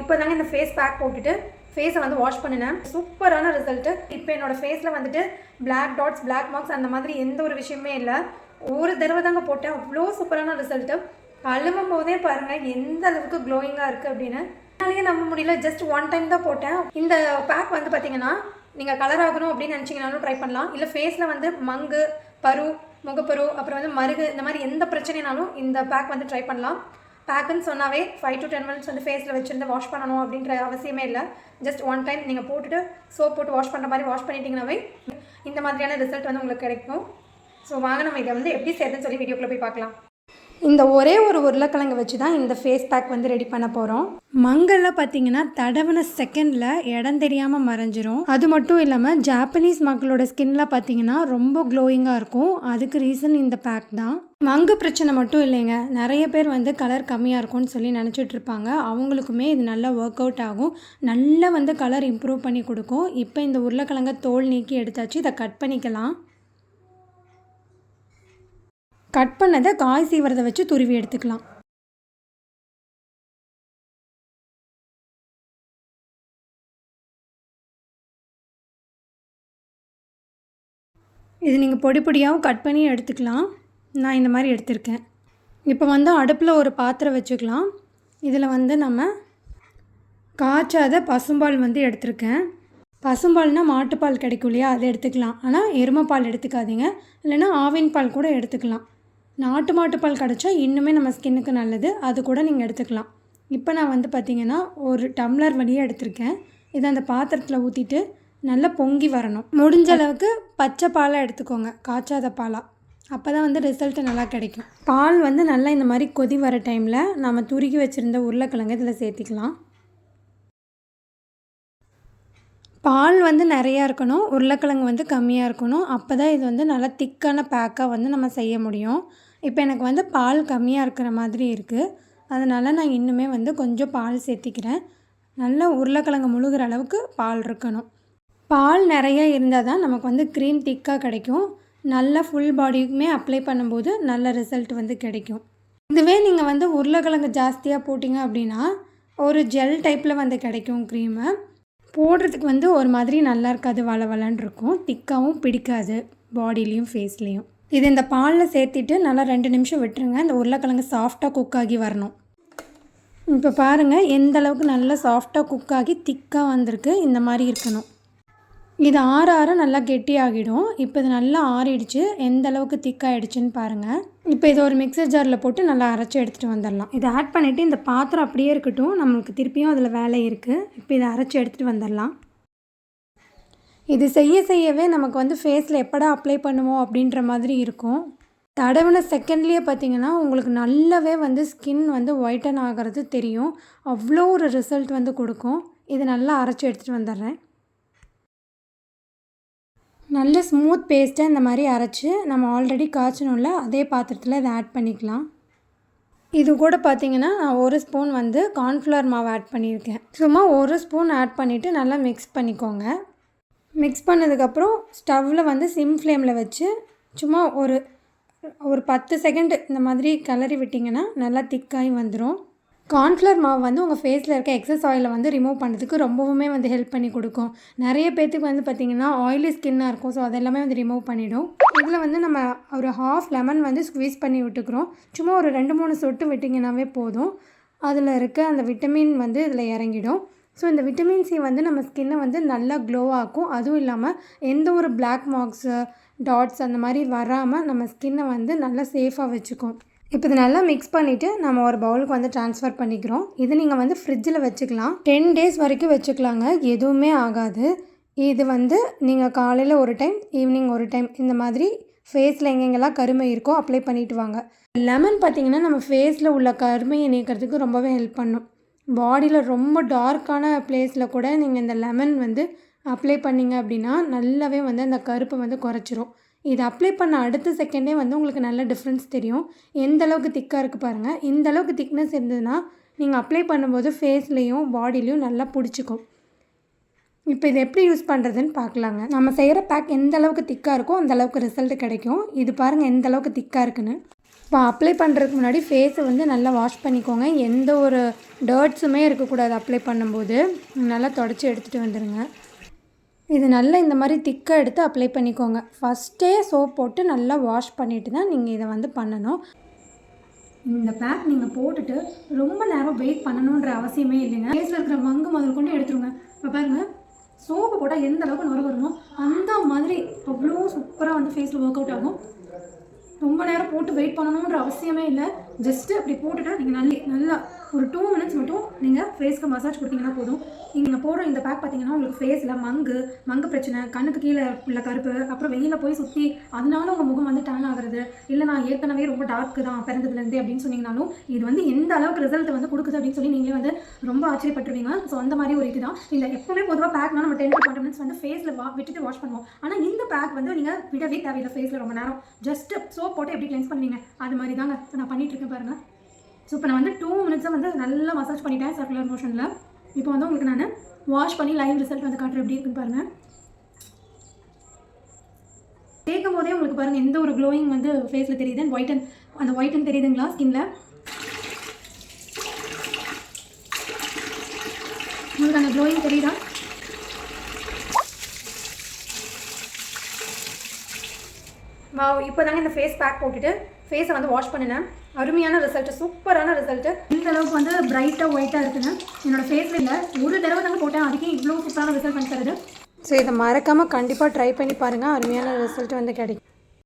இப்போ தாங்க இந்த ஃபேஸ் பேக் போட்டுட்டு ஃபேஸை வந்து வாஷ் பண்ணினேன். சூப்பரான ரிசல்ட்டு இப்போ என்னோடய ஃபேஸில் வந்துட்டு பிளாக் டாட்ஸ் பிளாக் மார்க்ஸ் அந்த மாதிரி எந்த ஒரு விஷயமே இல்லை. ஒரு தடவை தாங்க போட்டேன். அவ்வளோ சூப்பரான ரிசல்ட்டு அழுவும் போதே பாருங்கள் எந்த அளவுக்கு க்ளோயிங்காக இருக்குது அப்படின்னு. என்னாலேயே நம்ப முடியல. ஜஸ்ட் ஒன் டைம் தான் போட்டேன். இந்த பேக் வந்து பார்த்தீங்கன்னா நீங்கள் கலர் ஆகணும் அப்படின்னு நினச்சிங்கனாலும் ட்ரை பண்ணலாம். இல்லை ஃபேஸில் வந்து மங்கு பரு முகப்பரு அப்புறம் வந்து மருகு இந்த மாதிரி எந்த பிரச்சனைனாலும் இந்த பேக் வந்து ட்ரை பண்ணலாம். பேக்குன்னு சொன்னாவே ஃபைவ் டு டென் மினிட்ஸ் வந்து ஃபேஸில் வச்சுருந்து வாஷ் பண்ணணும் அப்படின்ற அவசியமே இல்லை. ஜஸ்ட் ஒன் டைம் நீங்கள் போட்டுட்டு சோப் போட்டு வாஷ் பண்ணுற மாதிரி வாஷ் பண்ணிட்டீங்கன்னாவே இந்த மாதிரியான ரிசல்ட் வந்து உங்களுக்கு கிடைக்கும். ஸோ வாங்க நம்ம இதை வந்து எப்படி செய்யறதுன்னு சொல்லி வீடியோக்குள்ளே போய் பார்க்கலாம். இந்த ஒரே ஒரு உருளைக்கிழங்கு வச்சு தான் இந்த ஃபேஸ் பேக் வந்து ரெடி பண்ண போகிறோம் மங்கல்ல பார்த்தீங்கன்னா தடவின செகண்டில் இடம் தெரியாமல் மறைஞ்சிரும். அது மட்டும் இல்லாமல் ஜாப்பனீஸ் மக்களோட ஸ்கின்ல பார்த்தீங்கன்னா ரொம்ப க்ளோயிங்காக இருக்கும். அதுக்கு ரீசன் இந்த பேக் தான். மங்கு பிரச்சனை மட்டும் இல்லைங்க. நிறைய பேர் வந்து கலர் கம்மியாக இருக்கும்னு சொல்லி நினச்சிட்டு இருப்பாங்க. அவங்களுக்குமே இது நல்லா ஒர்க் அவுட் ஆகும். நல்லா வந்து கலர் இம்ப்ரூவ் பண்ணி கொடுக்கும். இப்போ இந்த உருளைக்கிழங்க தோல் நீக்கி எடுத்தாச்சு. இதை கட் பண்ணிக்கலாம். கட் பண்ணதை காய் சீவரதை வச்சு துருவி எடுத்துக்கலாம். இது நீங்கள் பொடி பொடியாகவும் கட் பண்ணி எடுத்துக்கலாம். நான் இந்த மாதிரி எடுத்திருக்கேன். இப்போ வந்து அடுப்பில் ஒரு பாத்திரம் வச்சுக்கலாம். இதில் வந்து நம்ம காய்ச்சாத பசும்பால் வந்து எடுத்திருக்கேன். பசும்பால்னால் மாட்டுப்பால் கிடைக்கும் இல்லையா? அதை எடுத்துக்கலாம். ஆனால் எருமைப்பால் எடுத்துக்காதீங்க. இல்லைன்னா ஆவின் பால் கூட எடுத்துக்கலாம். நாட்டு மாட்டுப்பால் கிடச்சா இன்னுமே நம்ம ஸ்கின்னுக்கு நல்லது. அது கூட நீங்கள் எடுத்துக்கலாம். இப்போ நான் வந்து பார்த்திங்கன்னா ஒரு டம்ளர் வழியாக எடுத்திருக்கேன். இதை அந்த பாத்திரத்தில் ஊற்றிட்டு நல்லா பொங்கி வரணும். முடிஞ்ச அளவுக்கு பச்சை பாலாக எடுத்துக்கோங்க. காய்ச்சாத பாலாக அப்போ தான் வந்து ரிசல்ட்டு நல்லா கிடைக்கும். பால் வந்து நல்லா இந்த மாதிரி கொதி வர டைமில் நம்ம துருக்கி வச்சுருந்த உருளைக்கிழங்கு இதில் சேர்த்திக்கலாம். பால் வந்து நிறையா இருக்கணும். உருளைக்கிழங்கு வந்து கம்மியாக இருக்கணும். அப்போ தான் இது வந்து நல்லா திக்கான பேக்காக வந்து நம்ம செய்ய முடியும். இப்போ எனக்கு வந்து பால் கம்மியாக இருக்கிற மாதிரி இருக்குது அதனால் நான் இன்னுமே வந்து கொஞ்சம் பால் சேர்த்திக்கிறேன். நல்லா உருளைக்கிழங்கு முழுகிற அளவுக்கு பால் இருக்கணும். பால் நிறையா இருந்தால் தான் நமக்கு வந்து க்ரீம் திக்காக கிடைக்கும். நல்லா ஃபுல் பாடிக்குமே அப்ளை பண்ணும்போது நல்ல ரிசல்ட் வந்து கிடைக்கும். இதுவே நீங்கள் வந்து உருளைக்கிழங்கு ஜாஸ்தியாக போட்டிங்க அப்படின்னா ஒரு ஜெல் டைப்பில் வந்து கிடைக்கும் க்ரீமு போடுறதுக்கு வந்து ஒரு மாதிரி நல்லா இருக்காது வள வளன்னு இருக்கும். திக்காகவும் பிடிக்காது பாடிலேயும் ஃபேஸ்லேயும் இது இந்த பாலில் சேர்த்திட்டு நல்லா ரெண்டு நிமிஷம் விட்டுருங்க. இந்த உருளைக்கிழங்கு சாஃப்டாக குக் ஆகி வரணும். இப்போ பாருங்கள் எந்த அளவுக்கு நல்லா சாஃப்டாக குக் ஆகி திக்காக வந்திருக்கு. இந்த மாதிரி இருக்கணும். இது ஆற ஆற நல்லா கெட்டியாகிடும் இப்போ இது நல்லா ஆறிடுச்சு. எந்த அளவுக்கு திக்காகிடுச்சுன்னு பாருங்கள் இப்போ இதை ஒரு மிக்சர் ஜாரில் போட்டு நல்லா அரைச்சி எடுத்துகிட்டு வந்துடலாம். இதை ஆட் பண்ணிவிட்டு இந்த பாத்திரம் அப்படியே இருக்கட்டும். நம்மளுக்கு திருப்பியும் அதில் வேலை இருக்குது இப்போ இதை அரைச்சி எடுத்துகிட்டு வந்துடலாம். இது செய்ய செய்யவே நமக்கு வந்து ஃபேஸில் எப்படா அப்ளை பண்ணுவோம் அப்படின்ற மாதிரி இருக்கும். தடவின செகண்ட்லேயே பார்த்தீங்கன்னா உங்களுக்கு நல்லாவே வந்து ஸ்கின் வந்து ஒயிட்டன் ஆகிறது தெரியும். அவ்வளோ ஒரு ரிசல்ட் வந்து கொடுக்கும். இது நல்லா அரைச்சி எடுத்துகிட்டு வந்துடுறேன். நல்ல ஸ்மூத் பேஸ்ட்டை இந்த மாதிரி அரைச்சி நம்ம ஆல்ரெடி காய்ச்சணும்ல அதே பாத்திரத்தில் இதை ஆட் பண்ணிக்கலாம். இது கூட பார்த்தீங்கன்னா நான் ஒரு ஸ்பூன் வந்து கார்ன்ஃப்ளவர் மாவு ஆட் பண்ணியிருக்கேன். சும்மா ஒரு ஸ்பூன் ஆட் பண்ணிவிட்டு நல்லா மிக்ஸ் பண்ணிக்கோங்க. மிக்ஸ் பண்ணதுக்கப்புறம் ஸ்டவ்வில் வந்து சிம் ஃப்ளேமில் வச்சு சும்மா ஒரு ஒரு பத்து செகண்டு இந்த மாதிரி கிளறி விட்டிங்கன்னா நல்லா திக்காகி வந்துடும் கார்ன்ஃப்ளவர் மாவு வந்து உங்கள் ஃபேஸில் இருக்க எக்ஸஸ் ஆயிலை வந்து ரிமூவ் பண்ணுறதுக்கு ரொம்பவுமே வந்து ஹெல்ப் பண்ணி கொடுக்கும். நிறைய பேர்த்துக்கு வந்து பார்த்திங்கன்னா ஆயிலி ஸ்கின்னாக இருக்கும் ஸோ அதெல்லாமே வந்து ரிமூவ் பண்ணிவிடும் இதில் வந்து நம்ம ஒரு ஹாஃப் லெமன் வந்து ஸ்க்வீஸ் பண்ணி விட்டுக்கிறோம். சும்மா ஒரு ரெண்டு மூணு சொட்டு விட்டிங்கனாவே போதும். அதில் இருக்க அந்த விட்டமின் வந்து இதில் இறங்கிடும். ஸோ இந்த விட்டமின் சி வந்து நம்ம ஸ்கின்னை வந்து நல்லா க்ளோ ஆக்கும். அதுவும் இல்லாமல் எந்த ஒரு பிளாக் மார்க்ஸு டாட்ஸ் அந்த மாதிரி வராமல் நம்ம ஸ்கின்னை வந்து நல்லா சேஃபாக வச்சுக்கும். இப்போ இது நல்லா மிக்ஸ் பண்ணிவிட்டு நம்ம ஒரு பவுலுக்கு வந்து ட்ரான்ஸ்ஃபர் பண்ணிக்கிறோம். இது நீங்கள் வந்து ஃப்ரிட்ஜில் வச்சுக்கலாம். டென் டேஸ் வரைக்கும் வச்சுக்கலாங்க. எதுவுமே ஆகாது. இது வந்து நீங்கள் காலையில் ஒரு டைம் ஈவினிங் ஒரு டைம் இந்த மாதிரி ஃபேஸில் எங்கெங்கெல்லாம் கருமை இருக்கோ அப்ளை பண்ணிவிட்டு வாங்க. லெமன் பார்த்திங்கன்னா நம்ம ஃபேஸில் உள்ள கருமையை நீக்கிறதுக்கு ரொம்பவே ஹெல்ப் பண்ணும். பாடியில் ரொம்ப டார்க்கான பிளேஸில் கூட நீங்கள் இந்த லெமன் வந்து அப்ளை பண்ணிங்க அப்படின்னா நல்லாவே வந்து அந்த கருப்பை வந்து குறைச்சிரும். இது அப்ளை பண்ண அடுத்த செகண்டே வந்து உங்களுக்கு நல்ல டிஃப்ரென்ஸ் தெரியும். எந்த அளவுக்கு திக்காக இருக்குது பாருங்கள் இந்த அளவுக்கு திக்னஸ் இருந்ததுன்னா நீங்கள் அப்ளை பண்ணும்போது ஃபேஸ்லேயும் பாடிலையும் நல்லா பிடிச்சிக்கும். இப்போ இது எப்படி யூஸ் பண்ணுறதுன்னு பார்க்கலாங்க நம்ம செய்கிற பேக் எந்த அளவுக்கு திக்காக இருக்கோ அந்த அளவுக்கு ரிசல்ட் கிடைக்கும். இது பாருங்கள் எந்த அளவுக்கு திக்காக இருக்குன்னு. இப்போ அப்ளை பண்ணுறதுக்கு முன்னாடி ஃபேஸை வந்து நல்லா வாஷ் பண்ணிக்கோங்க. எந்த ஒரு டர்ட்ஸுமே இருக்கக்கூடாது அப்ளை பண்ணும்போது. நல்லா தொடச்சி எடுத்துகிட்டு வந்துடுங்க இது நல்லா இந்த மாதிரி திக்காக எடுத்து அப்ளை பண்ணிக்கோங்க. ஃபஸ்ட்டே சோப் போட்டு நல்லா வாஷ் பண்ணிவிட்டு தான் நீங்கள் இதை வந்து பண்ணணும். இந்த பேக் நீங்கள் போட்டுட்டு ரொம்ப நேரம் வெயிட் பண்ணணுன்ற அவசியமே இல்லைங்க. ஃபேஸில் இருக்கிற மங்கு முதல் கொண்டு எடுத்துருங்க. இப்போ பாருங்கள் சோப்பு போட்டால் எந்த அளவுக்கு நுர வருமோ அந்த மாதிரி அவ்வளோ சூப்பராக வந்து ஃபேஸில் ஒர்க் அவுட் ஆகும். ரொம்ப நேரம் போட்டு வெயிட் பண்ணணுன்ற அவசியமே இல்லை. ஜஸ்ட்டு அப்படி போட்டுட்டா நீங்கள் நல்ல நல்லா ஒரு டூ மினிட்ஸ் மட்டும் நீங்கள் ஃபேஸ்க்கு மசாஜ் கொடுத்தீங்கன்னா போதும். நீங்கள் போடுற இந்த பேக் பார்த்தீங்கன்னா உங்களுக்கு ஃபேஸில் மங்கு மங்கு பிரச்சனை கண்ணுக்கு கீழே உள்ள கருப்பு அப்புறம் வெளியில் போய் சுற்றி அதனால உங்கள் முகம் வந்து டேன் ஆகுறது. இல்லை நான் ஏற்கனவே ரொம்ப டார்க்கு தான் பிறந்ததுலேருந்தே அப்படின்னு சொன்னீங்கனாலும் இது வந்து எந்த அளவுக்கு ரிசல்ட் வந்து கொடுக்குது அப்படின்னு சொல்லி நீங்களே வந்து ரொம்ப ஆச்சரியப்பட்டுருவீங்க. ஸோ அந்த மாதிரி ஒரு இதுதான். இல்லை எப்பவுமே பொதுவாக பேக்னா நம்ம டென் டு டுவெண்ட்டி மினிட்ஸ் வந்து ஃபேஸில் வா விட்டுட்டு வாஷ் பண்ணுவோம். ஆனால் இந்த பேக் வந்து நீங்கள் விடவே தேவையில்லை ஃபேஸில் ரொம்ப நேரம். ஜஸ்ட் சோப் போட்டு எப்படி கிளென்ஸ் பண்ணுவீங்க? அது மாதிரி தாங்க நான் பண்ணிட்டு இருக்கேன் பாருங்கள் ஸோ இப்போ நான் வந்து டூ மினிட்ஸாக வந்து நல்லா மசாஜ் பண்ணிட்டேன் சர்க்குலர் மோஷனில் இப்போ வந்து உங்களுக்கு நான் வாஷ் பண்ணி லைவ் ரிசல்ட் வந்து காட்டுறேன். எப்படி இருக்குன்னு பாருங்கள் தேய்க்கும் போதே உங்களுக்கு பாருங்கள் எந்த ஒரு க்ளோயிங் வந்து ஃபேஸில் தெரியுது. ஒயிட்டன் அந்த ஒயிட்டன் தெரியுதுங்களா ஸ்கின்ல உங்களுக்கு அந்த க்ளோயிங் தெரியுதா? இப்போ தாங்க இந்த ஃபேஸ் பேக் போட்டுட்டு ஃபேஸை வந்து வாஷ் பண்ணினேன். அருமையான ரிசல்ட்டு சூப்பரான ரிசல்ட்டு இந்த அளவுக்கு வந்து பிரைட்டாக ஒயிட்டாக இருக்குங்க. என்னோடய ஃபேஸில் இல்லை. ஒரு தடவை தாங்க போட்டேன். அதுக்கே இவ்வளோ சூப்பரான ரிசல்ட் பண்ணி தருது. ஸோ இதை மறக்காமல் கண்டிப்பாக ட்ரை பண்ணி பாருங்கள் அருமையான ரிசல்ட் வந்து கிடைக்கும்.